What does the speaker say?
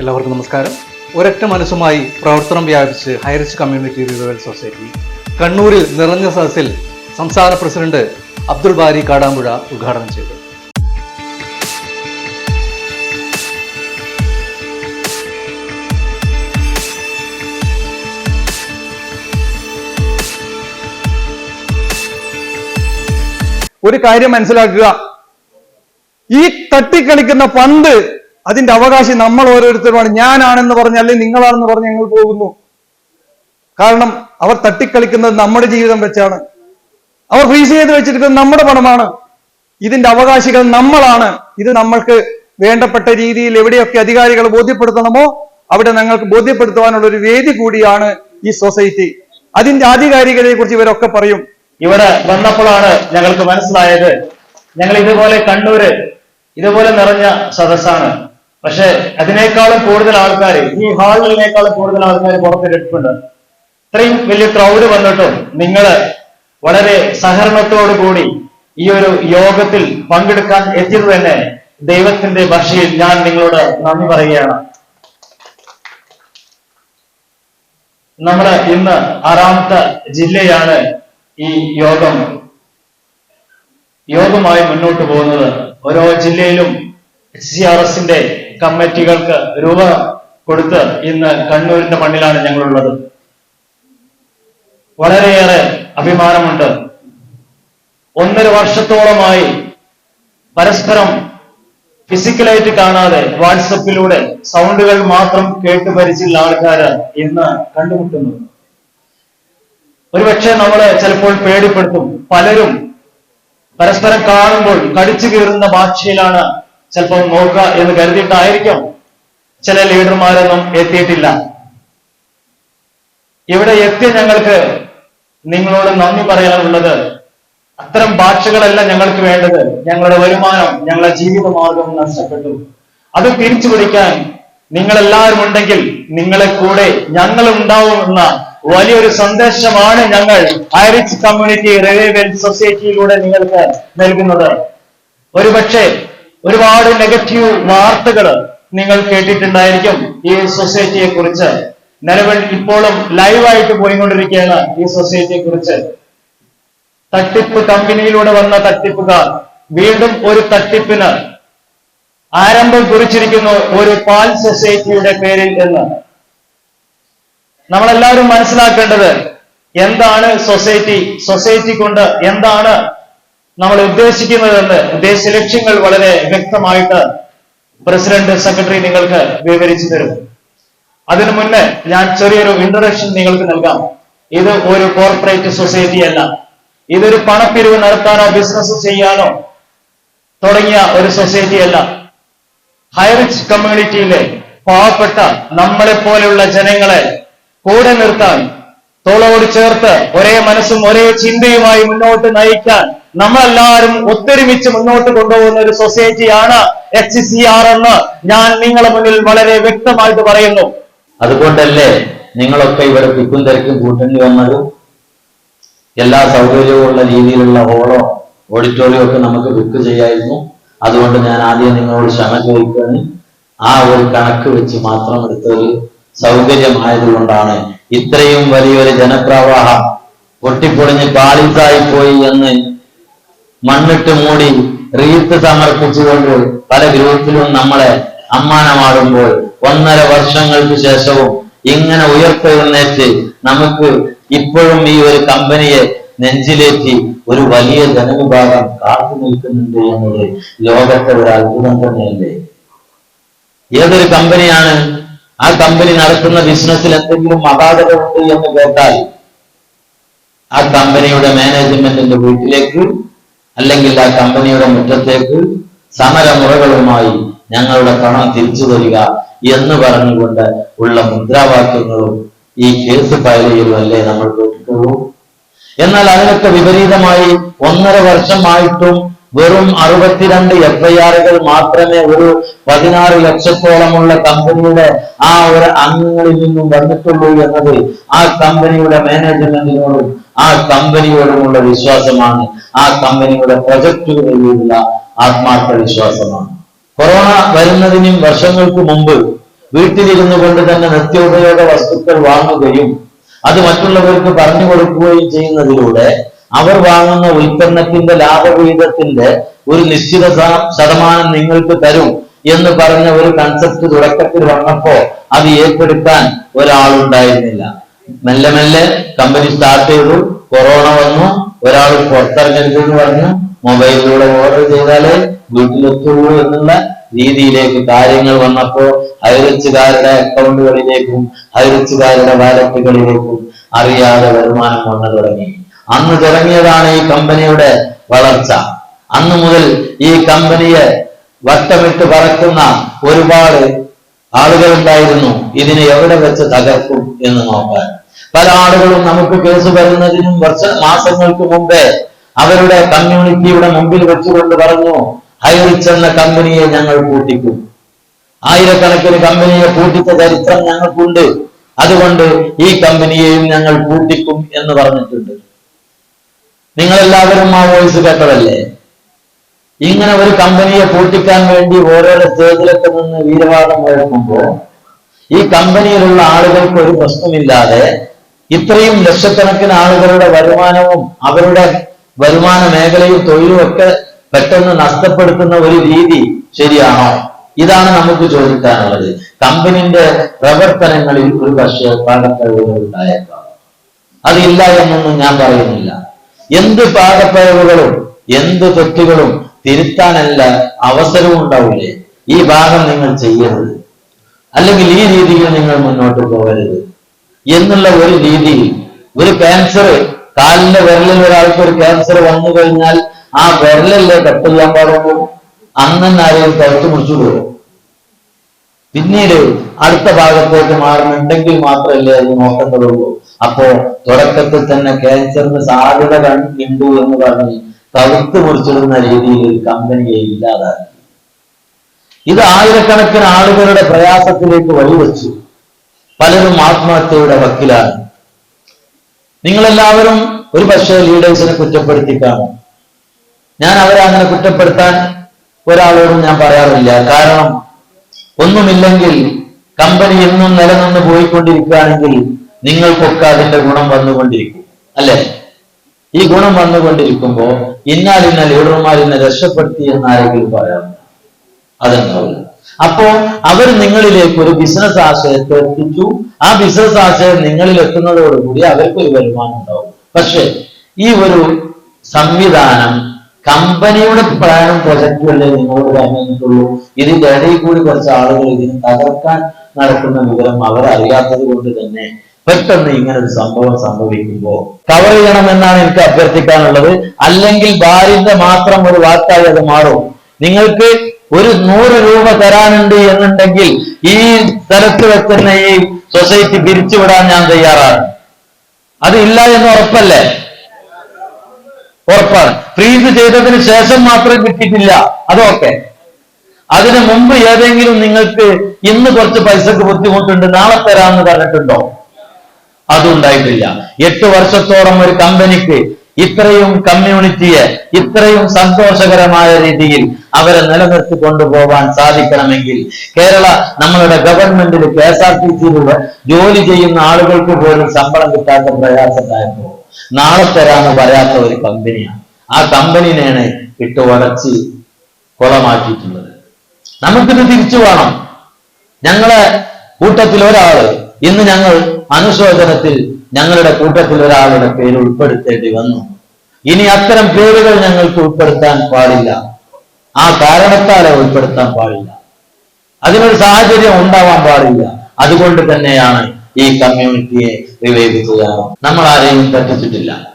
എല്ലാവർക്കും നമസ്കാരം. ഒരൊറ്റ മനസ്സുമായി പ്രവർത്തനം വ്യാപിച്ച് ഹൈറിച്ച് കമ്മ്യൂണിറ്റി റിവൽ സൊസൈറ്റി കണ്ണൂരിൽ നിറഞ്ഞ സദസ്സിൽ സംസ്ഥാന പ്രസിഡന്റ് അബ്ദുൾ ബാരി കാടാമ്പുഴ ഉദ്ഘാടനം ചെയ്തു. ഒരു കാര്യം മനസ്സിലാക്കുക. ഈ തട്ടിക്കളിക്കുന്ന പന്ത് അതിന്റെ അവകാശം നമ്മൾ ഓരോരുത്തരുമാണ്. ഞാനാണെന്ന് പറഞ്ഞ് അല്ലെങ്കിൽ നിങ്ങളാണെന്ന് പറഞ്ഞ് ഞങ്ങൾ പോകുന്നു. കാരണം അവർ തട്ടിക്കളിക്കുന്നത് നമ്മുടെ ജീവിതം വെച്ചാണ്. അവർ ഫ്രീസ് ചെയ്ത് വെച്ചിരിക്കുന്നത് നമ്മുടെ പണമാണ്. ഇതിന്റെ അവകാശികൾ നമ്മളാണ്. ഇത് നമ്മൾക്ക് വേണ്ടപ്പെട്ട രീതിയിൽ എവിടെയൊക്കെ അധികാരികൾ ബോധ്യപ്പെടുത്തണമോ അവിടെ ഞങ്ങൾക്ക് ബോധ്യപ്പെടുത്തുവാനുള്ള ഒരു വേദി കൂടിയാണ് ഈ സൊസൈറ്റി അതിന്റെ ആധികാരികതയെ കുറിച്ച് ഇവരൊക്കെ പറയും. ഇവിടെ വന്നപ്പോഴാണ് ഞങ്ങൾക്ക് മനസ്സിലായത്. ഞങ്ങൾ ഇതുപോലെ കണ്ണൂര് ഇതുപോലെ നിറഞ്ഞ സദസ്സാണ്. പക്ഷെ അതിനേക്കാളും കൂടുതൽ ആൾക്കാർ ഈ ഹാളുകളിനേക്കാളും കൂടുതൽ ആൾക്കാർ പുറത്തിട്ടിട്ടുണ്ട് ഇത്രയും വലിയ ക്രൗഡ് വന്നിട്ടും നിങ്ങൾ വളരെ സഹകരണത്തോടു കൂടി ഈ ഒരു യോഗത്തിൽ പങ്കെടുക്കാൻ എത്തിയത് തന്നെ ദൈവത്തിന്റെ ഭക്ഷയിൽ ഞാൻ നിങ്ങളോട് നന്ദി പറയുകയാണ്. നമ്മുടെ ഇന്ന് ആറാമത്തെ ജില്ലയാണ് ഈ യോഗം. യോഗമായി മുന്നോട്ട് പോകുന്നത്. ഓരോ ജില്ലയിലും സി ആർ എസിന്റെ കമ്മിറ്റികൾക്ക് രൂപ കൊടുത്ത് ഇന്ന് കണ്ണൂരിന്റെ മണ്ണിലാണ് ഞങ്ങളുള്ളത്. വളരെയേറെ അഭിമാനമുണ്ട്. ഒന്നര വർഷത്തോളമായി പരസ്പരം ഫിസിക്കലായിട്ട് കാണാതെ വാട്സപ്പിലൂടെ സൗണ്ടുകൾ മാത്രം കേട്ട് പരിചയുള്ള ആൾക്കാര് ഇന്ന് കണ്ടുമുട്ടുന്നു. ഒരുപക്ഷെ നമ്മളെ ചിലപ്പോൾ പേടിപ്പെടുത്തും. പലരും പരസ്പരം കാണുമ്പോൾ കടിച്ചു കീറുന്ന ഭാഷയിലാണ് ചിലപ്പോൾ നോക്കുക എന്ന് കരുതിയിട്ടായിരിക്കും ചില ലീഡർമാരൊന്നും എത്തിയിട്ടില്ല. ഇവിടെ എത്തിയ ഞങ്ങൾക്ക് നിങ്ങളോട് നന്ദി പറയാനുള്ളത് അത്തരം ഭാഷകളല്ല ഞങ്ങൾക്ക് വേണ്ടത്. ഞങ്ങളുടെ വരുമാനം ഞങ്ങളുടെ ജീവിതമാർഗം നഷ്ടപ്പെട്ടു. അത് തിരിച്ചു പിടിക്കാൻ നിങ്ങളെല്ലാവരും ഉണ്ടെങ്കിൽ നിങ്ങളെ കൂടെ ഞങ്ങൾ ഉണ്ടാവും എന്ന വലിയൊരു സന്ദേശമാണ് ഞങ്ങൾ ഹൈറിച്ച് കമ്മ്യൂണിറ്റി റിവൈവൽ സൊസൈറ്റിയിലൂടെ നിങ്ങൾക്ക് നൽകുന്നത്. ഒരുപക്ഷെ ഒരുപാട് നെഗറ്റീവ് വാർത്തകൾ നിങ്ങൾ കേട്ടിട്ടുണ്ടായിരിക്കും ഈ സൊസൈറ്റിയെ കുറിച്ച് നിലവിൽ ഇപ്പോഴും ലൈവായിട്ട് പോയിക്കൊണ്ടിരിക്കുകയാണ് ഈ സൊസൈറ്റിയെ കുറിച്ച് തട്ടിപ്പ് കമ്പനിയിലൂടെ വന്ന തട്ടിപ്പുകാർ വീണ്ടും ഒരു തട്ടിപ്പിന് ആരംഭം കുറിച്ചിരിക്കുന്നു ഒരു പാൽ സൊസൈറ്റിയുടെ പേരിൽ എന്ന്. നമ്മളെല്ലാവരും മനസ്സിലാക്കേണ്ടത് എന്താണ് സൊസൈറ്റി സൊസൈറ്റി കൊണ്ട് എന്താണ് നമ്മൾ ഉദ്ദേശിക്കുന്നതെന്ന് ഉദ്ദേശ ലക്ഷ്യങ്ങൾ വളരെ വ്യക്തമായിട്ട് പ്രസിഡന്റ് സെക്രട്ടറി നിങ്ങൾക്ക് വിവരിച്ചു തരും. അതിനു മുന്നേ ഞാൻ ചെറിയൊരു ഇൻട്രഡക്ഷൻ നിങ്ങൾക്ക് നൽകാം. ഇത് ഒരു കോർപ്പറേറ്റ് സൊസൈറ്റി അല്ല. ഇതൊരു പണപ്പിരിവ് നടത്താനോ ബിസിനസ് ചെയ്യാനോ തുടങ്ങിയ ഒരു സൊസൈറ്റി അല്ല. ഹൈറിച്ച് കമ്മ്യൂണിറ്റിയിലെ പാവപ്പെട്ട നമ്മളെ പോലെയുള്ള ജനങ്ങളെ കൂടെ നിർത്താൻ തോളോട് ചേർത്ത് ഒരേ മനസ്സും ഒരേ ചിന്തയുമായി മുന്നോട്ട് നയിക്കാൻ നമ്മളെല്ലാവരും ഒത്തൊരുമിച്ച് മുന്നോട്ട് കൊണ്ടുപോകുന്ന ഒരു സൊസൈറ്റിയാണ് എച്ച് സി ആർ എന്ന് ഞാൻ നിങ്ങളുടെ മുന്നിൽ വളരെ വ്യക്തമായിട്ട് പറയുന്നു. അതുകൊണ്ടല്ലേ നിങ്ങളൊക്കെ ഇവിടെ തിക്കും തിരക്കും കൂട്ടേണ്ടി വന്നത്? എല്ലാ സൗകര്യവും ഉള്ള രീതിയിലുള്ള ഹോളോ ഓഡിറ്റോറിയം ഒക്കെ നമുക്ക് ബുക്ക് ചെയ്യായിരുന്നു. അതുകൊണ്ട് ഞാൻ ആദ്യം നിങ്ങളോട് ക്ഷമ ചോദിക്കുകയാണ്. ആ ഒരു കണക്ക് വെച്ച് മാത്രം എടുത്ത ഒരു സൗകര്യമായതുകൊണ്ടാണ്. ഇത്രയും വലിയൊരു ജനപ്രവാഹം പൊട്ടിപ്പൊളിഞ്ഞ് പാളിസായി പോയി എന്ന് മണ്ണിട്ട് മൂടി റീത്ത് സമർപ്പിച്ചുകൊണ്ട് പല ഗ്രൂപ്പിലും നമ്മളെ അമ്മാനമാടുമ്പോൾ ഒന്നര വർഷങ്ങൾക്ക് ശേഷവും ഇങ്ങനെ ഉയർത്തെഴുന്നേറ്റ് നമുക്ക് ഇപ്പോഴും ഈ ഒരു കമ്പനിയെ നെഞ്ചിലേറ്റി ഒരു വലിയ ജനവിഭാഗം കാത്തു നിൽക്കുന്നുണ്ട് എന്നത് ലോകത്തെ ഒരു അത്ഭുതം തന്നെയല്ലേ? ഏതൊരു കമ്പനിയാണ് ആ കമ്പനി നടത്തുന്ന ബിസിനസ്സിൽ എന്തെങ്കിലും അപാകത ഉണ്ട് എന്ന് കേട്ടാൽ ആ കമ്പനിയുടെ മാനേജ്മെന്റിന്റെ വീട്ടിലേക്ക് അല്ലെങ്കിൽ ആ കമ്പനിയുടെ മുറ്റത്തേക്ക് സമരമുറകളുമായി ഞങ്ങളുടെ പണം തിരിച്ചു തരിക എന്ന് പറഞ്ഞുകൊണ്ട് ഉള്ള മുദ്രാവാക്യങ്ങളും ഈ കേസ് ഫയൽ അല്ലേ നമ്മൾ കേട്ടിട്ടുള്ളൂ. എന്നാൽ അതിനൊക്കെ വിപരീതമായി ഒന്നര വർഷമായിട്ടും വെറും അറുപത്തിരണ്ട് എഫ് ഐ ആറുകൾ മാത്രമേ ഒരു പതിനാറ് ലക്ഷത്തോളമുള്ള കമ്പനിയുടെ ആ ഒരു അംഗങ്ങളിൽ നിന്നും വന്നിട്ടുള്ളൂ എന്നത് ആ കമ്പനിയുടെ മാനേജ്മെന്റിനോടും ആ കമ്പനിയോടുമുള്ള വിശ്വാസമാണ് ആ കമ്പനിയുടെ പ്രൊജക്ടുകളിലുള്ള ആത്മാർത്ഥ വിശ്വാസമാണ്. കൊറോണ വരുന്നതിനും വർഷങ്ങൾക്ക് മുമ്പ് വീട്ടിലിരുന്നു കൊണ്ട് തന്നെ നിത്യോപയോഗ വസ്തുക്കൾ വാങ്ങുകയും അത് മറ്റുള്ളവർക്ക് പറഞ്ഞു കൊടുക്കുകയും ചെയ്യുന്നതിലൂടെ അവർ വാങ്ങുന്ന ഉൽപ്പന്നത്തിന്റെ ലാഭവിഹിതത്തിന്റെ ഒരു നിശ്ചിത ശതമാനം നിങ്ങൾക്ക് തരും എന്ന് പറഞ്ഞ ഒരു കൺസെപ്റ്റ് തുടക്കത്തിൽ വന്നപ്പോ അത് ഏറ്റെടുക്കാൻ ഒരാളുണ്ടായിരുന്നില്ല. മെല്ലെ മെല്ലെ കമ്പനി സ്റ്റാർട്ട് ചെയ്തു. കൊറോണ വന്നു. ഒരാൾ പുറത്തിറങ്ങരുതെന്ന് പറഞ്ഞു. മൊബൈലിലൂടെ ഓർഡർ ചെയ്താലേ വീട്ടിലെത്തുള്ളൂ എന്നുള്ള രീതിയിലേക്ക് കാര്യങ്ങൾ വന്നപ്പോ ഹൈറിച്ചുകാരുടെ അക്കൗണ്ടുകളിലേക്കും ഹൈറിച്ചുകാരുടെ വാലറ്റുകളിലേക്കും അറിയാതെ വരുമാനം വന്നു തുടങ്ങി. അന്ന് തുടങ്ങിയതാണ് ഈ കമ്പനിയുടെ വളർച്ച. അന്ന് മുതൽ ഈ കമ്പനിയെ വട്ടമിട്ട് പറക്കുന്ന ഒരുപാട് ആളുകൾ ഉണ്ടായിരുന്നു. ഇതിനെ എവിടെ വെച്ച് തകർക്കും എന്ന് നോക്കാൻ. പല ആളുകളും നമുക്ക് കേസ് വരുന്നതിനും വർഷ മാസങ്ങൾക്ക് മുമ്പേ അവരുടെ കമ്മ്യൂണിറ്റിയുടെ മുമ്പിൽ വെച്ചുകൊണ്ട് പറഞ്ഞു ഹൈറിച്ച് എന്ന കമ്പനിയെ ഞങ്ങൾ പൂട്ടിക്കും. ആയിരക്കണക്കിന് കമ്പനിയെ പൂട്ടിച്ച ചരിത്രം ഞങ്ങൾക്കുണ്ട്. അതുകൊണ്ട് ഈ കമ്പനിയെയും ഞങ്ങൾ പൂട്ടിക്കും എന്ന് പറഞ്ഞിട്ടുണ്ട്. നിങ്ങളെല്ലാവരും ആ വോയിസ് കേട്ടതല്ലേ? ഇങ്ങനെ ഒരു കമ്പനിയെ പൂട്ടിക്കാൻ വേണ്ടി ഓരോരോ സ്റ്റേജിലൊക്കെ നിന്ന് വീരവാദം മുഴക്കുമ്പോ ഈ കമ്പനിയിലുള്ള ആളുകൾക്ക് ഒരു പ്രശ്നമില്ലാതെ ഇത്രയും ലക്ഷക്കണക്കിന് ആളുകളുടെ വരുമാനവും അവരുടെ വരുമാന മേഖലയും തൊഴിലും ഒക്കെ പെട്ടെന്ന് നഷ്ടപ്പെടുത്തുന്ന ഒരു രീതി ശരിയാണോ? ഇതാണ് നമുക്ക് ചോദിക്കാനുള്ളത്. കമ്പനിന്റെ പ്രവർത്തനങ്ങളിൽ ഒരു പക്ഷേ പാകക്കഴിവുകൾ ഉണ്ടായേക്കാം അതില്ല എന്നൊന്നും ഞാൻ പറയുന്നില്ല. എന്ത് പാകപ്പിഴവുകളും എന്ത് തെറ്റുകളും തിരുത്താനല്ല അവസരവും ഉണ്ടാവില്ലേ? ഈ ഭാഗം നിങ്ങൾ ചെയ്യരുത്. അല്ലെങ്കിൽ ഈ രീതിയിൽ നിങ്ങൾ മുന്നോട്ട് പോകരുത്. എന്നുള്ള ഒരു രീതിയിൽ ഒരു ക്യാൻസർ കാലിന്റെ വിരലിൽ ഒരാൾക്ക് ഒരു ക്യാൻസർ വന്നു കഴിഞ്ഞാൽ ആ വിരലല്ലേ കട്ട് ചെയ്യാൻ പാടുള്ളൂ? അന്നെന്ന് ആരെയും കഴുത്ത് പോകും. പിന്നീട് അടുത്ത ഭാഗത്തേക്ക് മാറുന്നുണ്ടെങ്കിൽ മാത്രമല്ലേ അത് നോക്കേണ്ടതുള്ളൂ അപ്പോ തുടക്കത്തിൽ തന്നെ ക്യാൻസറിന് സാധ്യത കണ്ടു എന്ന് പറഞ്ഞ് കഴുത്ത് മുറിച്ചിടുന്ന രീതിയിൽ ഒരു കമ്പനിയെ ഇല്ലാതാക്കി. ഇത് ആയിരക്കണക്കിന് ആളുകളുടെ പ്രയാസത്തിലേക്ക് വഴിവെച്ചു. പലരും ആത്മഹത്യയുടെ വക്കിലാണ്. നിങ്ങളെല്ലാവരും ഒരു പക്ഷേ ലീഡേഴ്സിനെ കുറ്റപ്പെടുത്തി കാണും ഞാൻ അവരെ അങ്ങനെ കുറ്റപ്പെടുത്താൻ ഒരാളോടും ഞാൻ പറയാറില്ല. കാരണം ഒന്നുമില്ലെങ്കിൽ കമ്പനി എന്നും നിലനിന്ന് പോയിക്കൊണ്ടിരിക്കുകയാണെങ്കിൽ നിങ്ങൾക്കൊക്കെ അതിന്റെ ഗുണം വന്നുകൊണ്ടിരിക്കും. അല്ലെ? ഈ ഗുണം വന്നുകൊണ്ടിരിക്കുമ്പോ ഇന്നാൽ ഇന്ന ലീഡർമാർ ഇന്ന് രക്ഷപ്പെടുത്തി എന്നാരെങ്കിലും പറയാറുണ്ട് അതുണ്ടാവില്ല അപ്പോ അവർ നിങ്ങളിലേക്ക് ഒരു ബിസിനസ് ആശയത്തെ എത്തിച്ചു. ആ ബിസിനസ് ആശയം നിങ്ങളിൽ എത്തുന്നതോടുകൂടി അവർക്ക് ഒരു വരുമാനം ഉണ്ടാവും. പക്ഷേ ഈ ഒരു സംവിധാനം കമ്പനിയുടെ പ്ലാനും പ്രൊജക്റ്റും അല്ലേ നിങ്ങളോട് പറഞ്ഞിട്ടുള്ളൂ ഇതിന്റെ ഇടയിൽ കൂടി കുറച്ച് ആളുകൾ ഇതിന് തകർക്കാൻ നടക്കുന്ന വിവരം അവരറിയാത്തത് കൊണ്ട് തന്നെ പെട്ടെന്ന് ഇങ്ങനെ ഒരു സംഭവം സംഭവിക്കുമ്പോ കവർ ചെയ്യണമെന്നാണ് എനിക്ക് അഭ്യർത്ഥിക്കാനുള്ളത്. അല്ലെങ്കിൽ ഭാര്യന്റെ മാത്രം ഒരു വാക്കായി അത് മാറും. നിങ്ങൾക്ക് ഒരു നൂറ് രൂപ തരാനുണ്ട് എന്നുണ്ടെങ്കിൽ ഈ സ്ഥലത്ത് വെക്കുന്ന ഈ സൊസൈറ്റി പിരിച്ചുവിടാൻ ഞാൻ തയ്യാറാണ്. അത് ഇല്ല എന്ന് ഉറപ്പല്ലേ? ഉറപ്പാണ്. ഫ്രീസ് ചെയ്തതിന് ശേഷം മാത്രം കിട്ടിയിട്ടില്ല. അതൊക്കെ അതിനു മുമ്പ് ഏതെങ്കിലും നിങ്ങൾക്ക് ഇന്ന് കുറച്ച് പൈസക്ക് ബുദ്ധിമുട്ടുണ്ട് നാളെ തരാമെന്ന് പറഞ്ഞിട്ടുണ്ടോ? അതുണ്ടായിട്ടില്ല. എട്ട് വർഷത്തോളം ഒരു കമ്പനിക്ക് ഇത്രയും കമ്മ്യൂണിറ്റിയെ ഇത്രയും സന്തോഷകരമായ രീതിയിൽ അവരെ നിലനിർത്തി കൊണ്ടുപോകാൻ സാധിക്കണമെങ്കിൽ കേരള നമ്മളുടെ ഗവൺമെന്റിൽ കെ എസ് ആർ ടി സിയിലൂടെ ജോലി ചെയ്യുന്ന ആളുകൾക്ക് പോലും ശമ്പളം കിട്ടാത്ത പ്രയാസമുണ്ടായപ്പോ നാളെ തരാന്ന് പറയാത്ത ഒരു കമ്പനിയാണ്. ആ കമ്പനിനെയാണ് ഇട്ട് ഉടച്ച് കൊളമാക്കിയിട്ടുള്ളത്. നമുക്കിത് തിരിച്ചു വേണം. ഞങ്ങളെ കൂട്ടത്തിൽ ഒരാൾ ഇന്ന് ഞങ്ങൾ അനുശോചനത്തിൽ ഞങ്ങളുടെ കൂട്ടത്തിൽ ഒരാളുടെ പേര് ഉൾപ്പെടുത്തേണ്ടി വന്നു. ഇനി അത്തരം പേരുകൾ ഞങ്ങൾക്ക് ഉൾപ്പെടുത്താൻ പാടില്ല. ആ കാരണത്താലെ ഉൾപ്പെടുത്താൻ പാടില്ല. അതിനൊരു സാഹചര്യം ഉണ്ടാവാൻ പാടില്ല. അതുകൊണ്ട് തന്നെയാണ് ഈ കമ്മ്യൂണിറ്റിയെ വിവേചിക്കുക നമ്മൾ ആരെയും പറ്റിച്ചിട്ടില്ല.